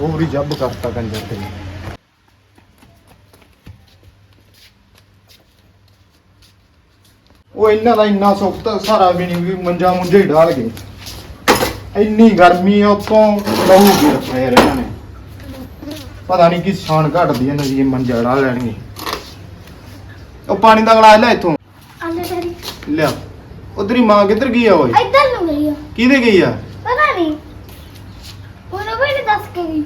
ਹੋਰ ਹੀ ਜੱਬ ਕਰਤਾ ਕੰਜਰ ਤੇ। ਉਹ ਇਹਨਾਂ ਦਾ ਇੰਨਾ ਸੁੱਖ ਸਾਰਾ ਵੀ ਨਹੀਂ ਵੀ ਮੰਜਾ ਮੁੰਜੇ ਹੀ ਢਾਲ ਗਏ। ਇੰਨੀ ਗਰਮੀ ਆ ਉਤੋਂ ਲਹੂ ਰੱਖਿਆ ਯਾਰ ਇਹਨਾਂ ਨੇ। ਪਤਾ ਨਹੀਂ ਕੀ ਸ਼ਾਨ ਘਟਦੀ ਇਹਨਾਂ ਦੀ ਇਹ ਮੰਜਾ ਢਾਲ ਲੈਣਗੇ। ਉਹ ਪਾਣੀ ਦਾ ਗਲਾਸ ਲੈ ਇੱਥੋਂ। ਆਲੇ ਤੇਰੀ ਲਿਆ। ਉਧਰੀ ਮਾਂ ਕਿੱਧਰ ਗਈ ਆ ਓਏ? ਇੱਧਰ ਨੂੰ ਗਈ ਆ। ਕਿਹਦੇ ਗਈ ਆ ਪਤਾ ਨਹੀਂ ਉਹਨੂੰ ਵੀ ਨਹੀਂ ਦੱਸ ਕੇ ਗਈ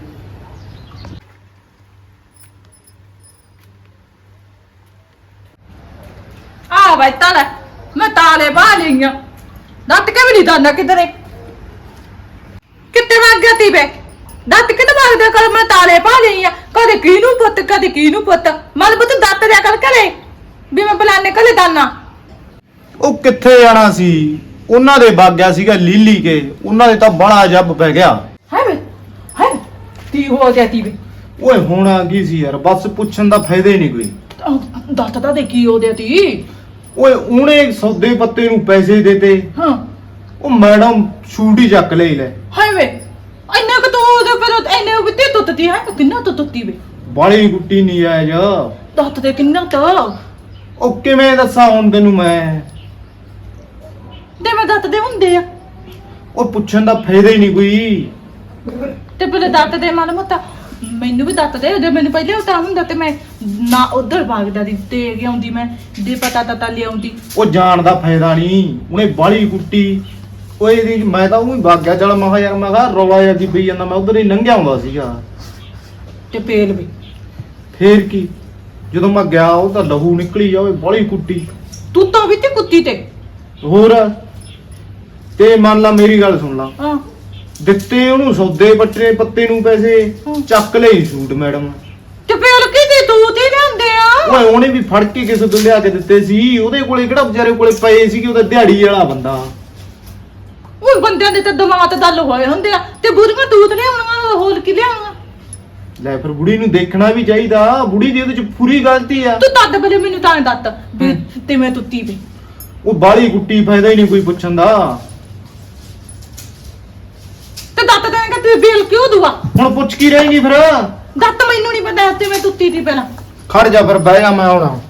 ਆ ਬੈਠਾ ਲੈ। ਮੈਂ ਤਾਲੇ ਬਾਹ ਲਈਆਂ। ਦੱਤ ਕੇ ਵੀ ਨਹੀਂ ਦਾਨਾ ਕਿਧਰੇ। ਕਿੱਥੇ ਵਗ ਗਿਆ ਤੀ ਬੇ ਦੱਤ ਕਿਤੇ ਵਗਦਾ ਕਰ ਮੈਂ ਤਾਲੇ ਬਾਹ ਲਈਆਂ। ਕਦੇ ਕਿਹਨੂੰ ਪੁੱਤ ਕਦੇ ਕਿਹਨੂੰ ਪੁੱਤ। ਮਨ ਪੁੱਤ ਦੱਤ ਦਿਆ ਕਰ ਕਰੇ ਵੀ ਮੈਂ ਬਲਾਨੇ ਕਲੇ ਦਾਨਾ। ਉਹ ਕਿੱਥੇ ਜਾਣਾ ਸੀ? ਉਹਨਾਂ ਦੇ ਵਗ ਗਿਆ ਸੀਗਾ ਲੀਲੀ ਕੇ। ਉਹਨਾਂ ਦੇ ਤਾਂ ਬੜਾ ਜੱਬ ਪੈ ਗਿਆ। ਹੈ ਵੇ ਹੈ ਤੀ ਹੋ ਜਾਤੀ ਵੇ ਓਏ ਹੋਣਾ ਕੀ ਸੀ ਯਾਰ? ਬਸ ਪੁੱਛਣ ਦਾ ਫਾਇਦਾ ਹੀ ਨਹੀਂ ਕੋਈ। ਦੱਤ ਦਾ ਦੇ ਕੀ ਹੋ ਗਿਆ ਤੀ। ਓਏ ਉਹਨੇ ਸੌਦੇ ਪੱਤੇ ਨੂੰ ਪੈਸੇ ਦਿੱਤੇ। ਹਾਂ। ਉਹ ਮੈਡਮ ਸ਼ੂਟ ਹੀ ਚੱਕ ਲਈ ਲੈ। ਹੈ ਵੇ ਇੰਨਾ ਕਿ ਤੂੰ ਉਹਦੇ ਪਰ ਇੰਨੇ ਉਹ ਤੇ ਤੁੱਤਦੀ ਹੈ? ਕਿੰਨਾ ਤੁ ਤੁੱਤੀ ਵੇ? ਬਾਲੀ ਗੁੱਟੀ ਨਹੀਂ ਆਇਆ ਜਾ। ਦੱਤ ਦੇ ਕਿੰਨਾ ਤਾ ਉਹ ਕਿਵੇਂ ਦੱਸਾਂ ਹੁਣ ਤੈਨੂੰ ਮੈਂ? ਦੇ ਮੈਂ ਦੱਤ ਦੇ ਹੁੰਦੇ ਆ। ਉਹ ਪੁੱਛਣ ਦਾ ਫਾਇਦਾ ਹੀ ਨਹੀਂ ਕੋਈ। ਤੇ ਪਹਿਲੇ ਦੱਤ ਦੇ ਮਨ ਮਤਾ ਮੈਨੂੰ ਵੀ ਦੱਤ ਦੇ ਉਹਦੇ ਮੈਨੂੰ ਪਹਿਲੇ ਉਹ ਤਾਂ ਹੁੰਦਾ ਤੇ ਮੈਂ ਨਾ ਉਧਰ ਭਾਗਦਾ ਦੀ ਤੇ ਆਉਂਦੀ ਮੈਂ ਦੇ ਪਤਾ ਤਤਾ ਲਿਆਉਂਦੀ। ਉਹ ਜਾਣ ਦਾ ਫਾਇਦਾ ਨਹੀਂ ਉਹਨੇ ਬਾਲੀ ਗੁੱਟੀ ਓਏ ਇਹਦੀ ਮੈਂ ਤਾਂ ਉਹੀ ਵਗ ਗਿਆ ਚਲ ਮੈਂ ਕਿਹਾ ਯਾਰ ਮੈਂ ਕਿਹਾ ਰੌਲਾ ਜਿਹਾ ਪਈ ਜਾਂਦਾ ਮੈਂ ਉਧਰ ਹੀ ਲੰਘਿਆ ਹੁੰਦਾ ਸੀਗਾ। ਤੇ ਪੇਲ ਵੀ। ਫੇਰ ਕੀ? ਜਦੋਂ ਮੈਂ ਗਿਆ ਉਹ ਤਾਂ ਲਹੂ ਨਿਕਲੀ ਜਾਵੇ ਬਾਲੀ ਕੁੱਟੀ। ਤੂੰ ਤਾਂ ਵੀ ਤੇ ਕੁੱਤੀ ਤੇ। ਹੋਰ? ਤੇ ਮੰਨ ਲਾ ਮੇਰੀ ਗੱਲ ਸੁਣ ਲਾ। ਹਾਂ। ਦਿੱਤੇ ਉਹਨੂੰ ਸੌਦੇ ਪੱਟੇ ਪੱਤੇ ਨੂੰ ਪੈਸੇ। ਚੱਕ ਲਈ ਸੂਟ ਮੈਡਮ। ਤੇ ਪੇਲ ਕੀ ਤੇ ਤੂੰ ਲਿਆਉਂਦੇ ਆ? ਓਏ ਉਹਨੇ ਵੀ ਫੜ ਕੇ ਕਿਸੇ ਤੋਂ ਲਿਆ ਕੇ ਦਿੱਤੇ ਸੀ ਉਹਦੇ ਕੋਲੇ ਕਿਹੜਾ ਵਿਚਾਰੇ ਕੋਲੇ ਪਏ ਸੀ ਕਿ ਉਹਦਾ ਦਿਹਾੜੀ ਵਾਲਾ ਬੰਦਾ? ਉਹ ਬੰਦਿਆਂ ਦੇ ਤਾਂ ਦਿਮਾਗ ਦਲ ਹੋਏ ਹੁੰਦੇ ਆ। ਤੇ ਬੁਰੀਆਂ ਤੂਤ ਲਿਆਉਣੀਆਂ ਹੋਰ ਕੀ ਲਿਆਉਣੀਆਂ ਲੈ ਫਿਰ ਬੁੜੀ ਨੂੰ ਦੇਖਣਾ ਵੀ ਚਾਹੀਦਾ ਬੁੜੀ ਦੀ ਉਹਦੇ ਚ ਪੂਰੀ ਗਲਤੀ ਆ। ਤੂੰ ਦੱਦ ਬਲੇ ਮੈਨੂੰ ਤਾਂ ਦੱਤ ਤੇ ਮੈਂ ਤੁੱਤੀ ਵੀ। ਉਹ ਬਾਲੀ ਗੁੱਟੀ ਫਾਇਦਾ ਹੀ ਨਹੀਂ ਕੋਈ ਪੁੱਛਣ ਦਾ। ਤੇ ਦੱਤ ਦੇਂਗਾ ਤੇ ਬੇਲ ਕਿਉਂ ਦੂਆ? ਹੁਣ ਪੁੱਛ ਕੀ ਰਹੇਗੀ ਫਿਰ? ਦੱਤ ਮੈਨੂੰ ਨਹੀਂ ਪਤਾ ਤੇ ਮੈਂ ਤੁੱਤੀ ਦੀ ਪਹਿਲਾਂ। ਖੜ ਜਾ ਫਿਰ ਬਹਿ ਜਾ ਮੈਂ ਆਉਣਾ।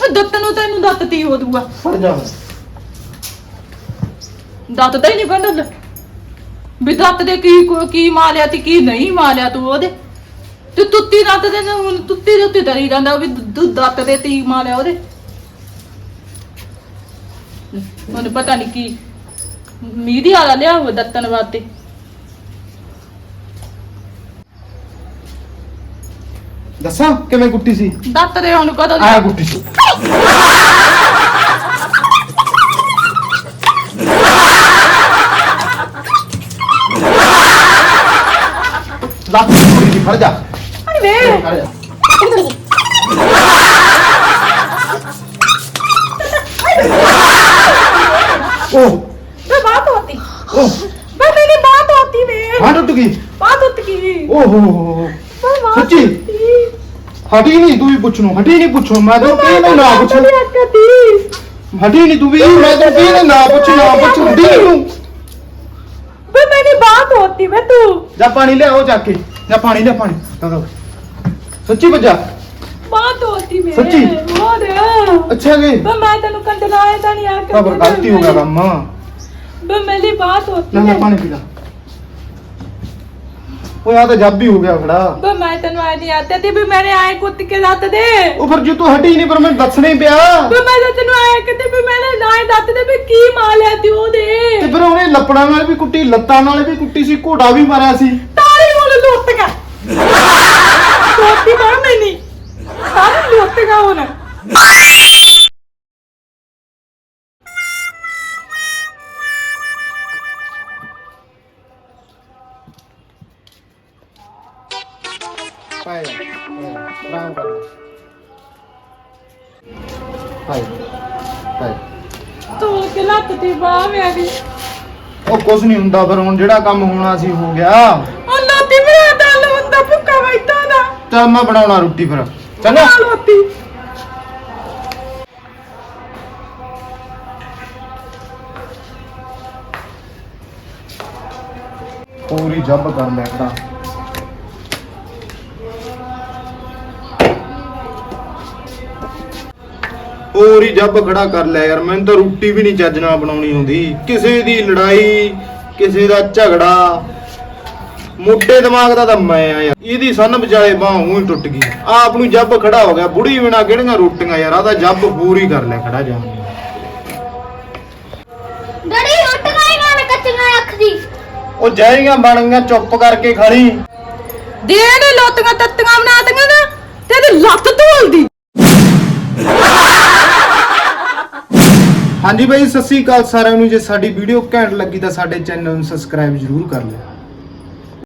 ਉਹ ਦੱਤ ਨੂੰ ਤੈਨੂੰ ਦੱਤ ਤੀ ਹੋ ਦੂਆ। ਖੜ ਜਾ ਦੱਤ ਤਾਂ ਹੀ ਨਹੀਂ ਬੰਦਲ ਵੀ ਦੱਤ ਦੇ ਕੀ ਕੋ- ਮਾਲਿਆ ਤੇ ਕੀ ਨਹੀਂ ਮਾਲਿਆ ਤੂੰ ਉਹਦੇ। ਤੇ ਤੁੱਤੀ ਦੱਤ ਦੇ ਨੂੰ ਹੁਣ ਤੁੱਤੀ ਦੇ ਉੱਤੇ ਤਰੀ ਜਾਂਦਾ ਵੀ ਦੁ- ਦੁ- ਦੱਤ ਦੇ ਤੀ ਮਾਲਿਆ ਉਹਦੇ। ਮੈਨੂੰ ਪਤਾ ਨਹੀਂ ਕੀ ਮੀਡੀ ਵਾਲਾ ਲਿਆ ਹੋਇਆ ਦੱਤਨ ਵਾਸਤੇ। ਦੱਸਾਂ ਕਿਵੇਂ ਗੁੱਟੀ ਸੀ? ਦੱਤ ਦੇ ਹੁਣ ਕਦੋਂ ਆਹ ਗੁੱਟੀ ਸੀ। ਲੱਤ ਸੀ ਫੜ ਜਾ। ਅਰੇ ਵੇ। ਫੜ ਜਾ। ਉਹ ਮੈਂ ਮੇਰੀ ਬਾਤ ਹੋਤੀ ਵੇ। ਹਾਂ ਟੁੱਟ ਗਈ? ਬਾਤ ਹੋਤੀ ਕੀ ਓ ਹੋ ਹੋ ਹੋ। ਮੈਂ ਬਾਤ ਸੱਚੀ? ਹੋਤੀ। ਹਟੀ ਨਹੀਂ ਤੂੰ ਵੀ ਪੁੱਛਣੋ ਹਟੀ ਨਹੀਂ ਪੁੱਛੋ ਮੈਂ ਤਾਂ ਕੀ ਮੈਂ ਨਾ ਬਾਤ ਪੁੱਛ? ਨਹੀਂ ਆਕਤੀ ਹਟੀ ਨਹੀਂ ਤੂੰ ਵੀ। ਮੈਂ ਤਾਂ ਕੀ ਨਾ ਪੁੱਛ ਨਾ ਪੁੱਛ ਹਟੀ ਨਹੀਂ ਤੂੰ। ਵੇ ਮੇਰੀ ਬਾਤ ਹੋਤੀ ਵੇ ਤੂੰ। ਜਾ ਪਾਣੀ ਲਿਆ ਉਹ ਚੱਕ ਕੇ। ਜਾ ਪਾਣੀ ਲਿਆ ਪਾਣੀ। ਤਾਂ। ਸੱਚੀ ਬੱਜਾ ਬਾਤ ਹੋਤੀ ਵੇ ਸੱਚੀ? ਹੋਰ। ਅੱਛਾ ਜੀ। ਤੈਨੂੰ ਕੰਦਲਾਇਆ ਤਾਂ ਨਹੀਂ ਆ ਤਾਂ ਫਿਰ ਗਲਤੀ ਹੋ ਗਿਆ ਕੰਮ ਲੈ ਲੈ ਪਾਣੀ ਪੀ ਲੈ। ਉਹ ਆ ਤਾਂ ਜੱਬ ਹੀ ਹੋ ਗਿਆ ਖੜਾ। ਵੇ ਮੈਂ ਤੈਨੂੰ ਆਇਆ ਨਹੀਂ ਆਤੇ ਤੇ ਵੀ ਮੈਨੇ ਆਏ ਕੁੱਤ ਕੇ ਦੱਤ ਦੇ। ਉਹ ਫਿਰ ਜੇ ਤੂੰ ਹਟੀ ਨਹੀਂ ਪਰ ਮੈਨੂੰ ਦੱਸਣਾ ਹੀ ਪਿਆ। ਵੇ ਮੈਂ ਤਾਂ ਤੈਨੂੰ ਆਇਆ ਕਿਤੇ ਵੀ ਮੈਨੇ ਨਾਏ ਦੱਤ ਦੇ ਵੀ ਕੀ ਮਾਲਿਆ ਤੀ ਉਹਦੇ। ਤੇ ਫਿਰ ਉਹਨੇ ਲੱਪੜਾਂ ਨਾਲ ਵੀ ਕੁੱਟੀ ਲੱਤਾਂ ਨਾਲ ਵੀ ਕੁੱਟੀ ਸੀ ਘੋੜਾ ਵੀ ਮਾਰਿਆ ਸੀ। ਪਾਏ ਕਿ ਲੱਤ ਬਾਹ ਮੇਰੀ ਉਹ ਕੁਝ ਨਹੀਂ ਹੁੰਦਾ ਫਿਰ ਹੁਣ ਜਿਹੜਾ ਕੰਮ ਹੋਣਾ ਸੀ ਹੋ ਗਿਆ। ਉਹ ਲਾਤੀ ਮੇਰਾ ਦਲ ਹੁੰਦਾ ਭੁੱਖਾ ਬੈਠਾ ਦਾ ਚੱਲ ਮੈਂ ਬਣਾਉਣਾ ਰੋਟੀ ਫਿਰ। ਚੰਗਾ ਪੂਰੀ ਜੱਬ ਕਰ ਲੈਂਦਾ। ਹੋਰ ਹੀ ਜੱਬ ਖੜਾ ਕਰ ਲਿਆ ਯਾਰ ਮੈਨੂੰ ਤਾਂ ਰੋਟੀ ਵੀ ਨਹੀਂ ਚੱਜ ਨਾਲ ਬਣਾਉਣੀ ਆਉਂਦੀ। ਕਿਸੇ ਦੀ ਲੜਾਈ ਕਿਸੇ ਦਾ ਝਗੜਾ ਮੋਟੇ ਦਿਮਾਗ ਦਾ ਤਾਂ ਮੈਂ ਆ ਯਾਰ। ਇਹਦੀ ਸੰਨ ਵਿਚਾਲੇ ਬਾਹ ਹੀ ਟੁੱਟ ਗਈ। ਆਪ ਨੂੰ ਜੱਬ ਖੜਾ ਹੋ ਗਿਆ ਬੁੜੀ ਬਿਨਾ ਕਿਹੜੀਆਂ ਰੋਟੀਆਂ ਯਾਰ ਆ ਤਾਂ ਜੱਬ ਪੂਰੀ ਕਰ ਲਿਆ ਖੜਾ ਜਾਣ ਨੂੰ। ਡੜੀ ਰੋਟੀਆਂ ਹੀ ਕੱਚੀਆਂ ਰੱਖਦੀ। ਉਹ ਜਾਏਗਾ ਬਣੀਆਂ ਚੁੱਪ ਕਰਕੇ ਖੜੀ। ਦੇ ਨੇ ਲੋਤੀਆਂ ਤੱਤੀਆਂ ਬਣਾ ਦਿੰਗਾ ਨਾ ਤੇਰੀ ਲੱਤ ਧੋਲਦੀ ਹਾਂਜੀ ਬਾਈ, ਸਤਿ ਸ੍ਰੀ ਅਕਾਲ ਸਾਰਿਆਂ ਨੂੰ। ਜੇ ਸਾਡੀ ਵੀਡੀਓ ਘੈਂਟ ਲੱਗੀ ਤਾਂ ਸਾਡੇ ਚੈਨਲ ਨੂੰ ਸਬਸਕ੍ਰਾਈਬ ਜ਼ਰੂਰ ਕਰ ਲਿਓ।